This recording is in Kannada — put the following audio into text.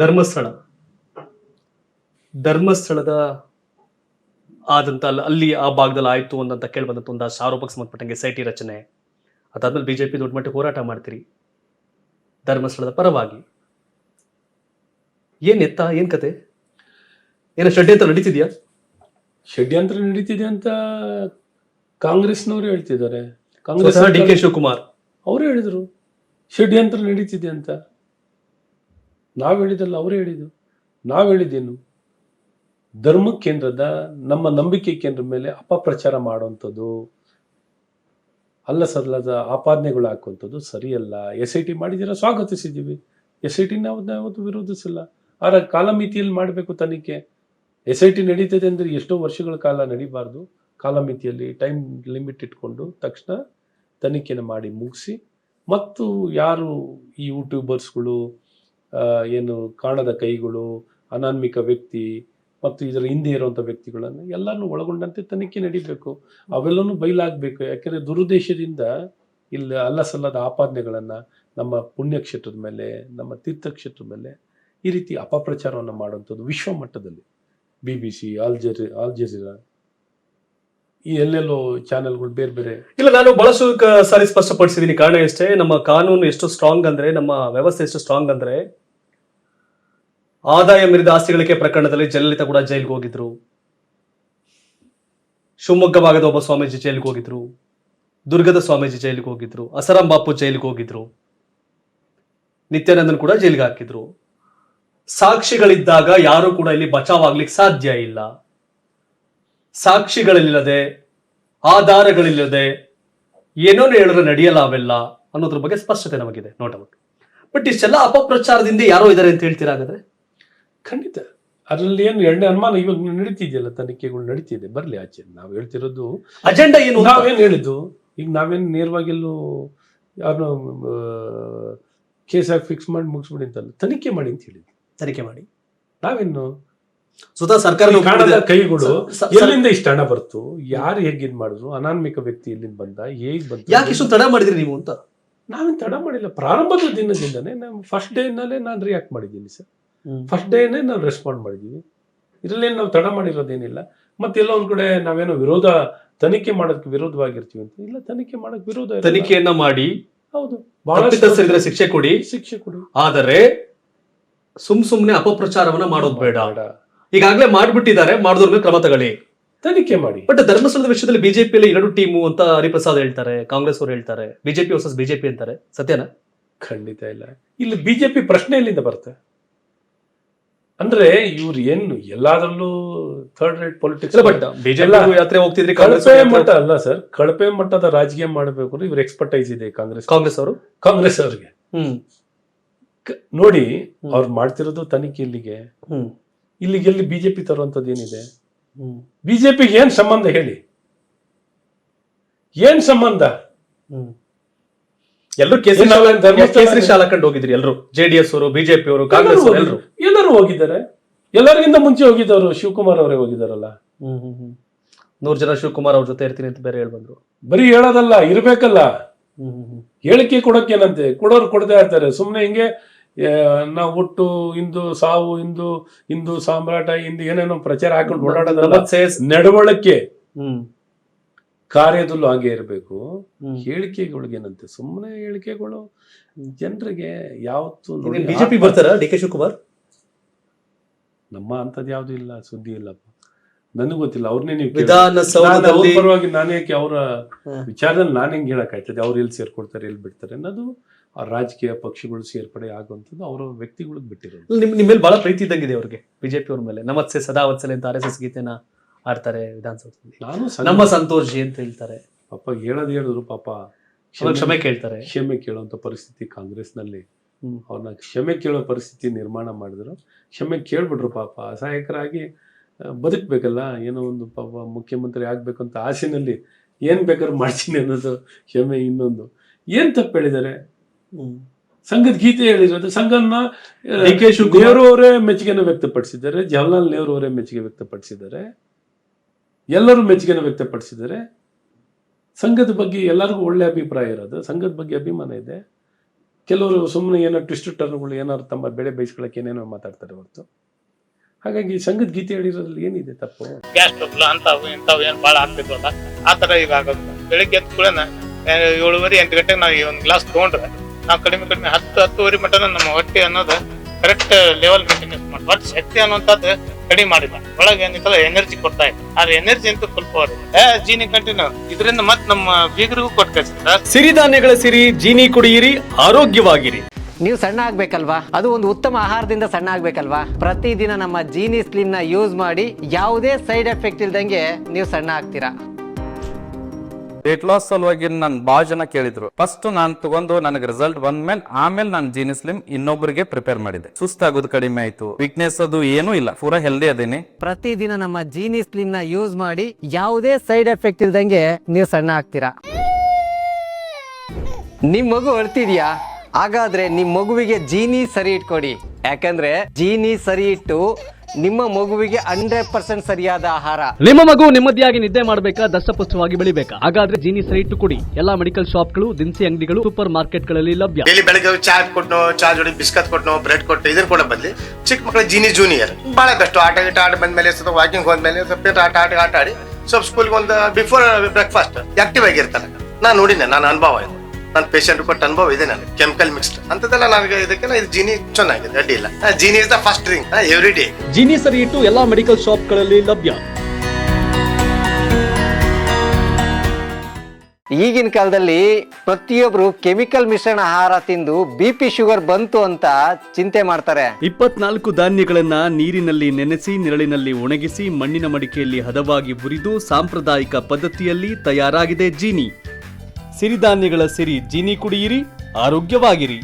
ಧರ್ಮಸ್ಥಳ. ಧರ್ಮಸ್ಥಳದ ಆದಂತ ಅಲ್ಲ- ಅಲ್ಲಿ ಆ ಭಾಗದಲ್ಲಿ ಆಯ್ತು ಅಂತ ಕೇಳಿ ಬಂದಂತ ಒಂದಷ್ಟು ಆರೋಪಕ್ಕೆ ಸಂಬಂಧಪಟ್ಟಂಗೆ ಸೈಟಿ ರಚನೆ. ಅದಾದ್ಮೇಲೆ ಬಿಜೆಪಿ ದೊಡ್ಡ ಮಟ್ಟಿಗೆ ಹೋರಾಟ ಮಾಡ್ತೀರಿ. ಧರ್ಮಸ್ಥಳದ ಪರವಾಗಿ. ಏನ್ ಎತ್ತ ಏನ್ ಕತೆ? ಏನೋ ಷಡ್ಯಂತ್ರ ನಡೀತಿದ್ಯಾ? ಷಡ್ಯಂತ್ರ ನಡೀತಿದೆ ಅಂತ ಕಾಂಗ್ರೆಸ್ನವರು ಹೇಳ್ತಿದ್ದಾರೆ. D Congress K Shivakumar. ಅವರು ಹೇಳಿದ್ರು. ಷಡ್ಯಂತ್ರ ನಡೀತಿದೆ ಅಂತ. ನಾವ್ ಹೇಳಿದಲ್ಲ ಅವರು ಹೇಳಿದ್ದು. ನಾವು ಹೇಳಿದ್ದೇನು? ಧರ್ಮ ಕೇಂದ್ರದ, ನಮ್ಮ ನಂಬಿಕೆ ಕೇಂದ್ರ ಮೇಲೆ ಅಪಪ್ರಚಾರ ಮಾಡುವಂಥದ್ದು, ಅಲ್ಲ ಸಲ್ಲದ ಆಪಾದನೆಗಳು ಹಾಕುವಂಥದ್ದು ಸರಿಯಲ್ಲ. ಎಸ್ ಐ ಟಿ ಮಾಡಿದ್ದೀರಾ? ಸ್ವಾಗತಿಸಿದ್ದೀವಿ. ಎಸ್ ಐ ಟಿನ ನಾವು ಯಾವತ್ತು ವಿರೋಧಿಸಿಲ್ಲ. ಆದರೆ ಕಾಲಮಿತಿಯಲ್ಲಿ ಮಾಡಬೇಕು ತನಿಖೆ. ಎಸ್ ಐ ಟಿ ನಡೀತದೆ ಅಂದರೆ ಎಷ್ಟೋ ವರ್ಷಗಳ ಕಾಲ ನಡೀಬಾರ್ದು. ಕಾಲಮಿತಿಯಲ್ಲಿ ಟೈಮ್ ಲಿಮಿಟ್ ಇಟ್ಕೊಂಡು ತಕ್ಷಣ ತನಿಖೆನ ಮಾಡಿ ಮುಗಿಸಿ. ಮತ್ತು ಯಾರು ಈ ಯೂಟ್ಯೂಬರ್ಸ್ಗಳು ಏನು ಕಾಣದ ಕೈಗಳು, ಅನಾನ್ಮಿಕ ವ್ಯಕ್ತಿ ಮತ್ತು ಇದರ ಹಿಂದೆ ಇರುವಂಥ ವ್ಯಕ್ತಿಗಳನ್ನು ಎಲ್ಲರನ್ನು ಒಳಗೊಂಡಂತೆ ತನಿಖೆ ನಡೀಬೇಕು. ಅವೆಲ್ಲನೂ ಬಯಲಾಗಬೇಕು. ಯಾಕೆಂದರೆ ದುರುದ್ದೇಶದಿಂದ ಇಲ್ಲಿ ಅಲ್ಲಸಲ್ಲದ ಆಪಾದನೆಗಳನ್ನು ನಮ್ಮ ಪುಣ್ಯಕ್ಷೇತ್ರದ ಮೇಲೆ, ನಮ್ಮ ತೀರ್ಥಕ್ಷೇತ್ರದ ಮೇಲೆ ಈ ರೀತಿ ಅಪಪ್ರಚಾರವನ್ನು ಮಾಡುವಂಥದ್ದು ವಿಶ್ವ ಮಟ್ಟದಲ್ಲಿ. B B C Al Jazeera ಈ ಎಲ್ಲೆಲ್ಲೋ ಚಾನೆಲ್ಗಳು ಬೇರೆ ಬೇರೆ. ಇಲ್ಲ, ನಾನು ಬಹಳಷ್ಟು ಸಾರಿ ಸ್ಪಷ್ಟಪಡಿಸಿದ್ದೀನಿ ಕಾರಣ ಎಷ್ಟೇ, ನಮ್ಮ ಕಾನೂನು ಎಷ್ಟು ಸ್ಟ್ರಾಂಗ್ ಅಂದ್ರೆ, ನಮ್ಮ ವ್ಯವಸ್ಥೆ ಎಷ್ಟು ಸ್ಟ್ರಾಂಗ್ ಅಂದ್ರೆ ಆದಾಯ ಮೀರಿದ ಆಸ್ತಿ ಗಳಿಕೆ ಪ್ರಕರಣದಲ್ಲಿ ಜಯಲಲಿತಾ ಕೂಡ ಜೈಲಿಗೆ ಹೋಗಿದ್ರು. ಶಿವಮೊಗ್ಗ ಭಾಗದ ಒಬ್ಬ ಸ್ವಾಮೀಜಿ ಜೈಲಿಗೆ ಹೋಗಿದ್ರು. ದುರ್ಗದ ಸ್ವಾಮೀಜಿ ಜೈಲಿಗೆ ಹೋಗಿದ್ರು. ಅಸರಾಂ ಬಾಪು ಜೈಲಿಗೆ ಹೋಗಿದ್ರು. ನಿತ್ಯಾನಂದನ್ ಕೂಡ ಜೈಲಿಗೆ ಹಾಕಿದ್ರು. ಸಾಕ್ಷಿಗಳಿದ್ದಾಗ ಯಾರು ಕೂಡ ಇಲ್ಲಿ ಬಚಾವ್ ಆಗ್ಲಿಕ್ಕೆ ಸಾಧ್ಯ ಇಲ್ಲ. ಸಾಕ್ಷಿಗಳಿಲ್ಲದೆ, ಆಧಾರಗಳಿಲ್ಲದೆ ಏನೋ ಹೇಳಿದ್ರೆ ನಡೆಯಲ್ಲ ಅವೆಲ್ಲ ಅನ್ನೋದ್ರ ಬಗ್ಗೆ ಸ್ಪಷ್ಟತೆ ನಮಗಿದೆ. ನೋಟ್ ಬಟ್ ಇಷ್ಟೆಲ್ಲ ಅಪಪ್ರಚಾರದಿಂದ ಯಾರೋ ಇದ್ದಾರೆ ಅಂತ ಹೇಳ್ತೀರಾ ಹಾಗಾದ್ರೆ? ಖಂಡಿತ. ಅದರಲ್ಲಿ ಏನು ಎರಡನೇ ಅನುಮಾನ ಇವಾಗ ನಡೀತಿದೆಯಲ್ಲ ತನಿಖೆಗಳು ನಡೀತಿದೆ. ಬರಲಿ ಆಚೆ. ನಾವು ಹೇಳ್ತಿರೋದು ಅಜೆಂಡಾ ಏನು? ನಾವೇನು ಹೇಳಿದ್ದು? ಈಗ ನಾವೇನು ನೇರವಾಗಿಲ್ಲೂ ಯಾರು ಕೇಸ್ ಆಗಿ ಫಿಕ್ಸ್ ಮಾಡಿ ಮುಗಿಸ್ಬಿಡಿ ಅಂತಲ್ಲ. ತನಿಖೆ ಮಾಡಿ ಅಂತ ಹೇಳಿದ್ವಿ ತನಿಖೆ ಮಾಡಿ. ನಾವೇನು? ಸ್ವತಃ ಸರ್ಕಾರ ಕೈಗಳು ಎಲ್ಲಿಂದ ಇಷ್ಟ ಹಣ ಬರ್ತು? ಯಾರು ಹೇಗೆ ಇದ್ ಮಾಡಿದ್ರು? ಅನಾನ್ಮಿಕ ವ್ಯಕ್ತಿ ಎಲ್ಲಿಂದ ಬಂದ? ಹೇಗ್ ಬಂತು? ಯಾಕೆ ಇಷ್ಟು ತಡ ಮಾಡಿದ್ರಿ ನೀವು ಅಂತ? ನಾವೇನು ತಡ ಮಾಡಿಲ್ಲ. ಪ್ರಾರಂಭದ ದಿನದಿಂದನೇ ನಾವು ಫಸ್ಟ್ ಡೇನಲ್ಲೇ ನಾನು ರಿಯಾಕ್ಟ್ ಮಾಡಿದ್ದೀನಿ ಸರ್. ಫಸ್ಟ್ ಡೇನೇ ನಾವು ರೆಸ್ಪಾಂಡ್ ಮಾಡಿದ್ದೀವಿ ಇದರಲ್ಲೇನು ನಾವು ತಡ ಮಾಡಿರೋದೇನಿಲ್ಲ. ಮತ್ತೆಲ್ಲ ಒಂದ್ ಕಡೆ ನಾವೇನೋ ವಿರೋಧ ತನಿಖೆ ಮಾಡೋದಕ್ಕೆ ವಿರೋಧವಾಗಿರ್ತೀವಿ ಅಂತ. ಇಲ್ಲ ತನಿಖೆ ಮಾಡಕ್ ವಿರೋಧ. ತನಿಖೆಯನ್ನ ಮಾಡಿ ಹೌದು. ಬಹಳ ಶಿಕ್ಷೆ ಕೊಡಿ. ಶಿಕ್ಷೆ ಕೊಡಿ. ಆದರೆ ಸುಮ್ ಸುಮ್ನೆ ಅಪಪ್ರಚಾರವನ್ನ ಮಾಡೋದು ಬೇಡ. ಈಗಾಗಲೇ ಮಾಡ್ಬಿಟ್ಟಿದ್ದಾರೆ. ಮಾಡಿದ್ರ ಮೇಲೆ ಕ್ರಮ ತಗೊಳ್ಳಿ. ತನಿಖೆ ಮಾಡಿ. ಬಟ್ ಧರ್ಮಸ್ಥಳದ ವಿಷಯದಲ್ಲಿ ಬಿಜೆಪಿ ಅಲ್ಲಿ ಎರಡು ಟೀಮು ಅಂತ ಹರಿಪ್ರಸಾದ್ ಹೇಳ್ತಾರೆ ಕಾಂಗ್ರೆಸ್ ಅವರು ಹೇಳ್ತಾರೆ ಬಿಜೆಪಿ ವರ್ಸಸ್ ಬಿಜೆಪಿ ಅಂತಾರೆ. ಸತ್ಯನಾ? ಖಂಡಿತ ಇಲ್ಲ. ಇಲ್ಲಿ ಬಿಜೆಪಿ ಪ್ರಶ್ನೆ ಎಲ್ಲಿಂದ ಬರುತ್ತೆ. ಅಂದ್ರೆ ಇವ್ರು ಏನು ಎಲ್ಲಾದ್ರಲ್ಲೂ third rate politics but BJP ಯಾತ್ರೆ ಹೋಗ್ತಿದ್ರಿ ಕಾಂಗ್ರೆಸ್ ಕಳಪೆ ಮಟ್ಟ ಅಲ್ಲ ಸರ್ ಕಳಪೆ ಮಟ್ಟದ ರಾಜಕೀಯ ಮಾಡಬೇಕು ಅಂದ್ರೆ ಇವ್ರ ಎಕ್ಸ್ಪರ್ಟೈಸ್ ಇದೆ ಕಾಂಗ್ರೆಸ್ ಕಾಂಗ್ರೆಸ್ ಅವರು? ಕಾಂಗ್ರೆಸ್ ಅವ್ರಿಗೆ. ನೋಡಿ. ಅವ್ರು ಮಾಡ್ತಿರೋದು ತನಿಖೆ ಇಲ್ಲಿಗೆ. ಇಲ್ಲಿಗೆ ಎಲ್ಲಿ ಬಿಜೆಪಿ ತರುವಂತದ್ದು ಏನಿದೆ? ಬಿಜೆಪಿಗೆ ಏನ್ ಸಂಬಂಧ ಹೇಳಿ? ಏನ್ ಸಂಬಂಧ? ಎಲ್ಲರೂ ಶಾಲೆ ಕೇಸರಿ ಶಾಲಾ ಕಂಡು ಹೋಗಿದ್ರಿ ಎಲ್ಲರೂ ಜೆಡಿಎಸ್ ಅವರು ಬಿಜೆಪಿ ಅವರು ಕಾಂಗ್ರೆಸ್ ಅವರು ಎಲ್ಲರೂ ಎಲ್ಲರೂ ಹೋಗಿದ್ದಾರೆ. ಎಲ್ಲರಿಗಿಂತ ಮುಂಚೆ ಹೋಗಿದ್ದವರು ಶಿವಕುಮಾರ್ ಅವರೇ ಹೋಗಿದಾರಲ್ಲ ಹ್ಮ್ ಹ್ಮ್ ಹ್ಮ್. ನೂರ್ ಜನ ಶಿವಕುಮಾರ್ ಅವ್ರ ಜೊತೆ ಇರ್ತೀನಿ ಅಂತ ಬೇರೆ ಹೇಳ್ಬಂದ್ರು. ಬರೀ ಹೇಳೋದಲ್ಲ ಇರ್ಬೇಕಲ್ಲ. ಹ್ಮ್ ಹ್ಮ್ ಹ್ಮ್. ಹೇಳಿಕೆ ಕೊಡೋಕ್ಕೇನಂತೆ? ಕೊಡೋರು ಕೊಡ್ತಾ ಇರ್ತಾರೆ. ಸುಮ್ಮನೆ ಹಿಂಗೆ ಆ, ನಾವು ಹುಟ್ಟು ಇಂದು ಸಾವು ಇಂದು ಇಂದು ಸಾಮ್ರಾಟ ಇಂದು ಏನೇನೋ ಪ್ರಚಾರ ಹಾಕೊಂಡು ಓಡಾಡೋದಲ್ಲ. ನಡವಳಿಕೆ. ಹ್ಮ್. ಕಾರ್ಯದಲ್ಲೂ ಹಾಗೆ ಇರಬೇಕು. ಹ್ಮ್. ಹೇಳಿಕೆಗಳಿಗೇನಂತೆ? ಸುಮ್ಮನೆ ಹೇಳಿಕೆಗಳು. ಜನರಿಗೆ ಯಾವತ್ತು ನೋಡಿ ಬಿಜೆಪಿ ಬರ್ತಾರ ಡಿ ಕೆ ಶಿವಕುಮಾರ್? ನಮ್ಮ ಅಂತದ್ ಯಾವ್ದು ಇಲ್ಲ ಸುದ್ದಿ ಇಲ್ಲ ನನಗೆ ಗೊತ್ತಿಲ್ಲ ಅವ್ರನ್ನೇ ನೀವು ಕೇಳಿ. ನಾನು ಅವ್ರ ವಿಧಾನಸೌಧದಲ್ಲಿ ಪರವಾಗಿ ನಾನು ಯಾಕೆ ಅವರ. ವಿಚಾರದಲ್ಲಿ ನಾನು ಹೆಂಗೆ ಹೇಳಕ್ಕಾಯ್ತದೆ? ಅವ್ರು ಎಲ್ಲಿ ಸೇರ್ಕೊಡ್ತಾರೆ ಎಲ್ಲಿ ಬಿಡ್ತಾರೆ ಅನ್ನೋದು ಆ ರಾಜಕೀಯ ಪಕ್ಷಗಳು ಸೇರ್ಪಡೆ ಆಗುವಂಥದ್ದು ಅವರ ವ್ಯಕ್ತಿಗಳಿಗೆ ಬಿಟ್ಟಿರೋದು. ನಿಮ್ ನಿಮ್ಮ ಮೇಲೆ ಬಹಳ ಪ್ರೀತಿ ಇದ್ದಂಗಿದೆ ಅವ್ರಿಗೆ ಬಿಜೆಪಿ ಅವ್ರ ಮೇಲೆ. ನಮಸ್ತೆ ಸದಾ ವತ್ಸಲೆ ಅಂತ ಆರ್ ಎಸ್ ಎಸ್ ಗೀತೆನ ಆಡ್ತಾರೆ ವಿಧಾನಸೌಧದಲ್ಲಿ. ನಾನು ಸಣ್ಣ ನಮ್ಮ ಸಂತೋಷ್ ಜಿ ಅಂತ ಹೇಳ್ತಾರೆ. ಪಾಪ ಹೇಳೋದು ಹೇಳಿದ್ರು ಪಾಪ. ಕ್ಷಮೆ ಕೇಳ್ತಾರೆ. ಕ್ಷಮೆ ಕೇಳುವಂತ ಪರಿಸ್ಥಿತಿ ಕಾಂಗ್ರೆಸ್ನಲ್ಲಿ. ಅವ್ರನ್ನ ಕ್ಷಮೆ ಕೇಳೋ ಪರಿಸ್ಥಿತಿ ನಿರ್ಮಾಣ ಮಾಡಿದ್ರು. ಕ್ಷಮೆ ಕೇಳ್ಬಿಟ್ರು ಪಾಪ. ಅಸಹಾಯಕರಾಗಿ ಬದುಕಬೇಕಲ್ಲ. ಏನೋ ಒಂದು ಪಾಪ ಮುಖ್ಯಮಂತ್ರಿ ಆಗಬೇಕು ಅಂತ ಆಸೆನಲ್ಲಿ ಏನು ಬೇಕಾದ್ರೂ ಮಾಡ್ತೀನಿ ಅನ್ನೋದು ಕ್ಷಮೆ ಇನ್ನೊಂದು. ಏನು ತಪ್ಪು ಹೇಳಿದ್ದಾರೆ? ಸಂಘದ ಗೀತೆ ಹೇಳಿರೋದು ಸಂಘನ ಡಿ ಕೆ ಶಿವಕುಮಾರ್. ನೆಹರು ಅವರೇ ಮೆಚ್ಚುಗೆನ ವ್ಯಕ್ತಪಡಿಸಿದ್ದಾರೆ. ಜವಾಹರ್ಲಾಲ್ ನೆಹರು ಅವರೇ ಮೆಚ್ಚುಗೆ ವ್ಯಕ್ತಪಡಿಸಿದ್ದಾರೆ. ಎಲ್ಲರೂ ಮೆಚ್ಚುಗೆನ ವ್ಯಕ್ತಪಡಿಸಿದ್ದಾರೆ. ಸಂಘದ ಬಗ್ಗೆ ಎಲ್ಲರಿಗೂ ಒಳ್ಳೆ ಅಭಿಪ್ರಾಯ ಇರೋದು. ಸಂಘದ ಬಗ್ಗೆ ಅಭಿಮಾನ ಇದೆ. ಕೆಲವರು ಸುಮ್ಮನೆ ಏನೋ ಟ್ವಿಸ್ಟ್ ಟರ್ನ್ಗಳು ಏನಾದ್ರು ತಮ್ಮ ಬೆಳೆ ಬೈಸ್ಕೊಳಕ್ಕೆ ಏನೇನೋ ಮಾತಾಡ್ತಾರೆ ಹೊರತು. ಹಾಗಾಗಿ ಸಂಘದ ಗೀತೆ ಹೇಳಿರೋದ್ರಲ್ಲಿ ಏನಿದೆ ತಪ್ಪು? ಗ್ಯಾಸ್ ಟ್ರಬಲ್ ಅಂತಾವು ಇಂಥವು ಏನು ಭಾಳ ಆಗ್ತಿದ್ವಲ್ಲ ಆ ತರ ಈಗ ಆಗೋದು ಬೆಳಿಗ್ಗೆ ಎದ್ದ ಕೂಡ ಏಳುವರೆ ಎಂಟು ಗಂಟೆಗೆ ನಾವು ಈ ಒಂದು ಗ್ಲಾಸ್ ತೊಗೊಂಡ್ರೆ, ನಾವು ಕಡಿಮೆ ಕಡಿಮೆ ಹತ್ತು ಹತ್ತುವರೆ ಮಟನ ನಮ್ಮ ಹೊಟ್ಟೆ ಅನ್ನೋದು ಕರೆಕ್ಟ್ ಲೆವೆಲ್ ಮೇಂಟೆನೆನ್ಸ್ ಮಾಡಿ. ಒಟ್ಟು ಶಕ್ತಿ ಅನ್ನುವಂಥದ್ದು ಕಡಿಮೆ ಮಾಡಿಲ್ಲ ಒಳಗೆ ಏನಿತ್ತಲ್ಲ ಎನರ್ಜಿ ಕೊಡ್ತಾ ಇದೆ. ಆದ್ರೆ ಎನರ್ಜಿ ಅಂತೂ ಫುಲ್ ಪವರ್ ಏ ಜೀನಿ ಕಂಟಿನ್ಯೂ ಇದರಿಂದ ಮತ್ತೆ ನಮ್ಮ ಬೀಗರಿಗೂ ಕೊಟ್ಟು ಕಳಿಸ್ತಾರೆ ಸಿರಿಧಾನ್ಯಗಳ ಸಿರಿ ಜೀನಿ ಕುಡಿಯಿರಿ ಆರೋಗ್ಯವಾಗಿರಿ. ನೀವು ಸಣ್ಣ ಆಗ್ಬೇಕಲ್ವಾ? ಅದು ಒಂದು ಉತ್ತಮ ಆಹಾರದಿಂದ ಸಣ್ಣ ಆಗ್ಬೇಕಲ್ವಾ? ಪ್ರತಿದಿನ ನಮ್ಮ ಜೀನಿ ಸ್ಲಿಮ್ನ ಯೂಸ್ ಮಾಡಿ ಯಾವುದೇ ಸೈಡ್ ಎಫೆಕ್ಟ್ ಇಲ್ದಂಗೆ ನೀವು ಸಣ್ಣ ಆಗ್ತೀರಾ? ವೇಟ್ ಲಾಸ್ ಸಲುವಾಗಿ ನನ್ ಭಾಳ ಜನ ಕೇಳಿದ್ರು. ಫಸ್ಟ್ ನಾನು ತಗೊಂಡು ನನಗೆ ರಿಸಲ್ಟ್ ಬಂದ್ಮೇಲೆ ಆಮೇಲೆ ನಾನು ಜೀನಿ ಸ್ಲಿಮ್ ಇನ್ನೊಬ್ಬರಿಗೆ ಪ್ರಿಪೇರ್ ಮಾಡಿದೆ. ಸುಸ್ತಾಗೋದು ಕಡಿಮೆ ಆಯ್ತು. ವೀಕ್ನೆಸ್ ಅದು ಏನೂ ಇಲ್ಲ. ಪೂರಾ ಹೆಲ್ದಿ ಅದೇನಿ. ಪ್ರತಿದಿನ ನಮ್ಮ ಜೀನಿ ಸ್ಲಿಮ್ನ ಯೂಸ್ ಮಾಡಿ ಯಾವುದೇ ಸೈಡ್ ಎಫೆಕ್ಟ್ ಇಲ್ದಂಗೆ ನೀವು ಸಣ್ಣ ಆಗ್ತೀರಾ? ನಿಮ್ ಮಗು ಅಳ್ತಿದ್ಯಾ? ಹಾಗಾದ್ರೆ ನಿಮ್ ಮಗುವಿಗೆ ಜೀನಿ ಸರಿ ಇಟ್ಕೊಡಿ. ಯಾಕಂದ್ರೆ ಜೀನಿ ಸರಿ ಇಟ್ಟು ನಿಮ್ಮ ಮಗುವಿಗೆ ಹಂಡ್ರೆಡ್ ಪರ್ಸೆಂಟ್ ಸರಿಯಾದ ಆಹಾರ. ನಿಮ್ಮ ಮಗು ನೆಮ್ಮದಿಯಾಗಿ ನಿದ್ದೆ ಮಾಡಬೇಕಾ ದಷ್ಟಪುಷ್ಟವಾಗಿ ಬೆಳಿಬೇಕಾ? ಹಾಗಾದ್ರೆ ಜೀನಿ ಸರಿ ಇಟ್ಟು ಕೊಡಿ. ಎಲ್ಲಾ ಮೆಡಿಕಲ್ ಶಾಪ್ಗಳು ದಿನಸಿ ಅಂಗಡಿಗಳು ಸೂಪರ್ ಮಾರ್ಕೆಟ್ಗಳಲ್ಲಿ ಲಭ್ಯ. ಡೈಲಿ ಬೆಳಗ್ಗೆ ಚಾ ಕೊಟ್ಟು ಚಾ ಜೋಡಿ ಬಿಸ್ಕತ್ ಕೊಟ್ಟು ಬ್ರೆಡ್ ಕೊಟ್ಟು ಇದ್ರ ಕೊಡೋ ಬದಲಿ ಚಿಕ್ಕ ಮಕ್ಕಳ ಜೀನಿ ಜೂನಿಯರ್ ಬಹಳ ಕಷ್ಟ. ಆಟ ಗೀಟ ಆಟ ಬಂದ್ಮೇಲೆ ಸ್ವಲ್ಪ ವಾಕಿಂಗ್ ಹೋದ್ಮೇಲೆ ಸ್ವಲ್ಪ ಆಟ ಆಟ ಆಟ ಆಡಿ ಸ್ವಲ್ಪ ಸ್ಕೂಲ್ಗೆ ಒಂದು ಬಿಫೋರ್ ಬ್ರೇಕ್ಫಾಸ್ಟ್ ಆಕ್ಟಿವ್ ಆಗಿರ್ತಾರೆ ನಾನು ನೋಡಿನ ನಾನು ಅನುಭವ ಇದು. ನನ್ನ ಪೇಷಂಟ್ ಕೊಟ್ಟ ಅನುಭವ ಇದೆ ನನಗೆ ಕೆಮಿಕಲ್ ಮಿಕ್ಸ್ಡ್ ಅಂತದೆಲ್ಲ ನನಗೆ ಇದಕ್ಕೆ ಇದು ಜೀನಿ ಚೆನ್ನಾಗಿದೆ ಅಡ್ಡಿ ಇಲ್ಲ. Jeeni is the first drink every day Jeeni ಸರಿ ಇಟ್ಟು ಎಲ್ಲಾ ಮೆಡಿಕಲ್ ಶಾಪ್ಗಳಲ್ಲಿ ಲಭ್ಯ. ಈಗಿನ ಕಾಲದಲ್ಲಿ ಪ್ರತಿಯೊಬ್ರು ಕೆಮಿಕಲ್ ಮಿಶ್ರಣ ಆಹಾರ ತಿಂದು ಬಿ ಪಿ ಶುಗರ್ ಬಂತು ಅಂತ ಚಿಂತೆ ಮಾಡ್ತಾರೆ. ಇಪ್ಪತ್ನಾಲ್ಕು ಧಾನ್ಯಗಳನ್ನ ನೀರಿನಲ್ಲಿ ನೆನೆಸಿ ನೆರಳಿನಲ್ಲಿ ಒಣಗಿಸಿ ಮಣ್ಣಿನ ಮಡಿಕೆಯಲ್ಲಿ ಹದವಾಗಿ ಹುರಿದು ಸಾಂಪ್ರದಾಯಿಕ ಪದ್ಧತಿಯಲ್ಲಿ ತಯಾರಾಗಿದೆ ಜೀನಿ ಸಿರಿಧಾನ್ಯಗಳ ಸಿರಿ ಜೀನಿ ಕುಡಿಯಿರಿ ಆರೋಗ್ಯವಾಗಿರಿ.